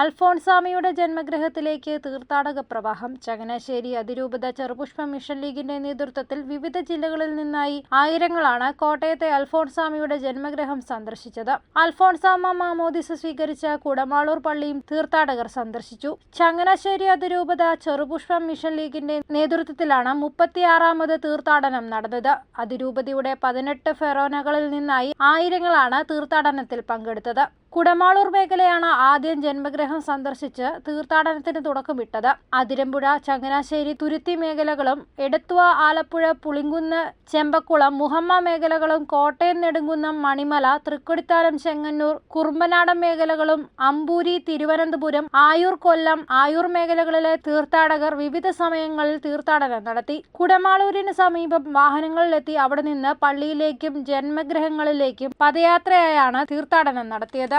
അൽഫോൺസാമിയുടെ ജന്മഗൃഹത്തിലേക്ക് തീർത്ഥാടക പ്രവാഹം ചങ്ങനാശ്ശേരി അതിരൂപത ചെറുപുഷ്പ മിഷൻ ലീഗിന്റെ നേതൃത്വത്തിൽ വിവിധ ജില്ലകളിൽ നിന്നായി ആയിരങ്ങളാണ് കോട്ടയത്തെ അൽഫോൺസാമിയുടെ ജന്മഗൃഹം സന്ദർശിച്ചത്. അൽഫോൺസാമ മാമോദിസ സ്വീകരിച്ച കുടമാളൂർ പള്ളിയും തീർത്ഥാടകർ സന്ദർശിച്ചു. ചങ്ങനാശ്ശേരി അതിരൂപത ചെറുപുഷ്പ മിഷൻ ലീഗിന്റെ നേതൃത്വത്തിലാണ് മുപ്പത്തിയാറാമത് തീർത്ഥാടനം നടന്നത്. അതിരൂപതയുടെ പതിനെട്ട് ഫെറോനകളിൽ നിന്നായി ആയിരങ്ങളാണ് തീർത്ഥാടനത്തിൽ പങ്കെടുത്തത്. കുടമാളൂർ മേഖലയാണ് ആദ്യം ജന്മഗ്രഹം സന്ദർശിച്ച് തീർത്ഥാടനത്തിന് തുടക്കമിട്ടത്. അതിരമ്പുഴ ചങ്ങനാശ്ശേരി തുരുത്തി മേഖലകളും എടത്തുവ ആലപ്പുഴ പുളിങ്കുന്ന് ചെമ്പക്കുളം മുഹമ്മ മേഖലകളും കോട്ടയം നെടുങ്കുന്നം മണിമല തൃക്കൊടിത്താനം ചെങ്ങന്നൂർ കുറുമ്പനാടൻ മേഖലകളും അമ്പൂരി തിരുവനന്തപുരം ആയൂർ കൊല്ലം ആയൂർ മേഖലകളിലെ തീർത്ഥാടകർ വിവിധ സമയങ്ങളിൽ തീർത്ഥാടനം നടത്തി. കുടമാളൂരിന് സമീപം വാഹനങ്ങളിലെത്തി. അവിടെ നിന്ന് പള്ളിയിലേക്കും ജന്മഗ്രഹങ്ങളിലേക്കും പദയാത്രയായാണ് തീർത്ഥാടനം നടത്തിയത്.